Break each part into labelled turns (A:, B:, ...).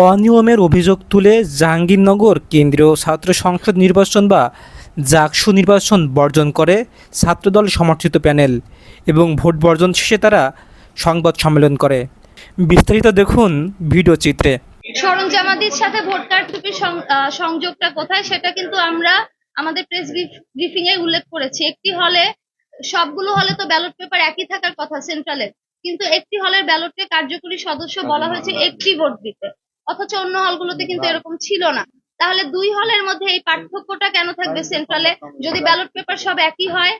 A: অনিয়মের অভিযোগ তুলে জাহাঙ্গীরনগর কেন্দ্রীয় ছাত্র সংসদ নির্বাচন বা জাকসু নির্বাচন বর্জন করে ছাত্রদল সমর্থিত প্যানেল এবং ভোট বর্জন শেষে তারা সংবাদ সম্মেলন করে। বিস্তারিত দেখুন ভিডিও চিত্রে।
B: সরঞ্জামাদির সাথে ভোট কারচুপির সং- সংযোগটা কোথায় সেটা কিন্তু আমরা আমাদের প্রেস ব্রিফিং এ উল্লেখ করেছি। একটি হলে সবগুলো হলে তো ব্যালট পেপার একই থাকার কথা সেন্ট্রালের কিন্তু একটি হলের ব্যালটকে কার্যকরী সদস্য বলা হয়েছে একটি ভোট দিতে। অথচ অন্য হলগুলোতে কিন্তু এরকম ছিল না। তাহলে দুই হলের মধ্যে এই পার্থক্যটা কেন থাকবে সেন্ট্রালে যদি ব্যালট পেপার সব একই হয়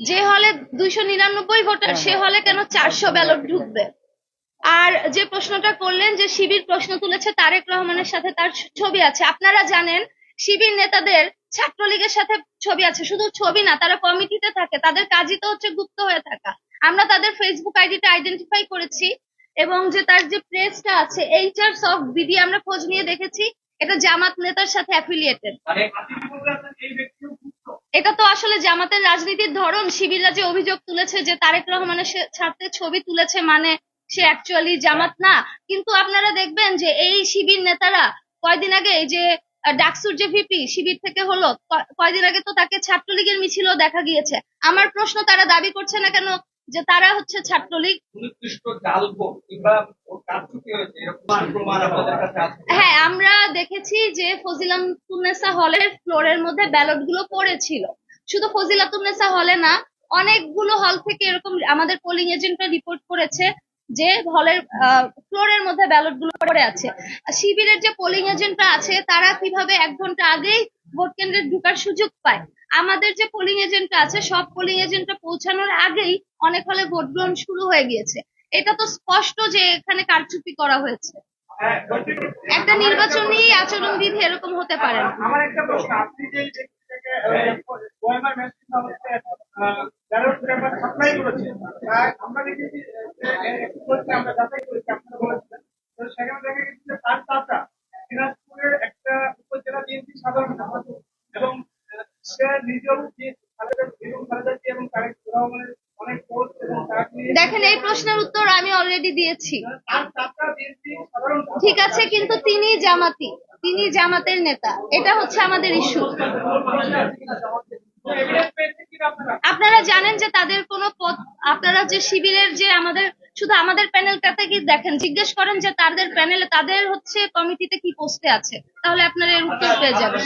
B: যে হলে দুইশো নিরানব্বই ভোটার সে হলে কেন চারশো ব্যালট ঢুকবে? আর যে প্রশ্নটা করলেন যে শিবির প্রশ্ন তুলেছে তারেক রহমানের সাথে তার ছবি আছে। আপনারা জানেন শিবির নেতাদের ছাত্রলীগের সাথে ছবি আছে। শুধু ছবি না তারা কমিটিতে থাকে। তাদের কাজই তো হচ্ছে গুপ্ত হয়ে থাকা। আমরা তাদের ফেসবুক আইডিটা আইডেন্টিফাই করেছি। এবং যে তার যে প্রেসটা আছে এইচআরস অফ বিডি আমরা খোঁজ নিয়ে দেখেছি এটা জামাত নেতার সাথে অ্যাফিলিয়েটেড এটা তো আসলে জামাতের রাজনীতির ধরন। শিবিররা যে অভিযোগ তুলেছে যে তারেক রহমানের সাথে ছবি তুলেছে মানে সে অ্যাকচুয়ালি জামাত না। কিন্তু আপনারা দেখবেন যে এই শিবির নেতারা কয়দিন আগে এই যে ডাকসুর যে ভিপি শিবির থেকে হলো কয়দিন আগে তো তাকে ছাত্রলীগের মিছিলও দেখা গিয়েছে। আমার প্রশ্ন তারা দাবি করছে না কেন? যে তারা হচ্ছে ছাত্রলীগ হ্যাঁ আমরা দেখেছি যে ফজিলাতুন্নেসা হলের ফ্লোরের মধ্যে ব্যালটগুলো পড়েছিল। শুধু ফজিলাতুন্নেসা হলে না অনেকগুলো হল থেকে এরকম আমাদের পোলিং এজেন্টরা রিপোর্ট করেছে যে হলের ফ্লোরের মধ্যে ব্যালটগুলো পড়ে আছে। শিবিরের যে পোলিং এজেন্টরা আছে, তারা কীভাবে এক ঘণ্টা আগেই ভোট কেন্দ্রে ঢুকার সুযোগ পায়? আমাদের যে পোলিং এজেন্টরা আছে, সব পোলিং এজেন্টরা পৌঁছানোর আগেই অনেক হলে ভোট গ্রহণ শুরু হয়ে গিয়েছে। এটা তো স্পষ্ট যে এখানে কারচুপি করা হয়েছে। একটা নির্বাচনী আচরণবিধি এরকম হতে পারে
C: আমার একটা প্রশ্ন, আপনি যে এই ব্যক্তিটাকে ওএমআর মেশিন হচ্ছে ব্যালট পেপার সাপ্লাই করেছেন তা আমরা দেখেছি যে, এ, একটু করতে আমরা যাচাই করেছি আপনারা বলেছিলেন। তো সেখানে দেখা গেছে যে তার চাচা দিনাজপুরের একটা উপজেলা বিএনপি সাধারণ সম্পাদক এবং সে নিজেও যে খালেদা বেগম খালেদা জিয়া এবং তারেক রহমানের অনেক পোস্ট এবং তাকে নিয়ে
B: দেখেন এই প্রশ্নের উত্তর আমি অলরেডি দিয়েছি। ঠিক আছে কিন্তু তিনি জামাতি তিনি জামাতের নেতা। এটা হচ্ছে আমাদের ইস্যু আপনারা জানেন যে তাদের কোনো পদ আপনারা যে শিবিরের যে আমাদের শুধু আমাদের প্যানেলটাতে কি দেখেন, জিজ্ঞেস করেন যে তাদের প্যানেলে, তাদের হচ্ছে কমিটিতে কি পোস্টে আছে? তাহলে আপনারা এর উত্তর পেয়ে যাবেন।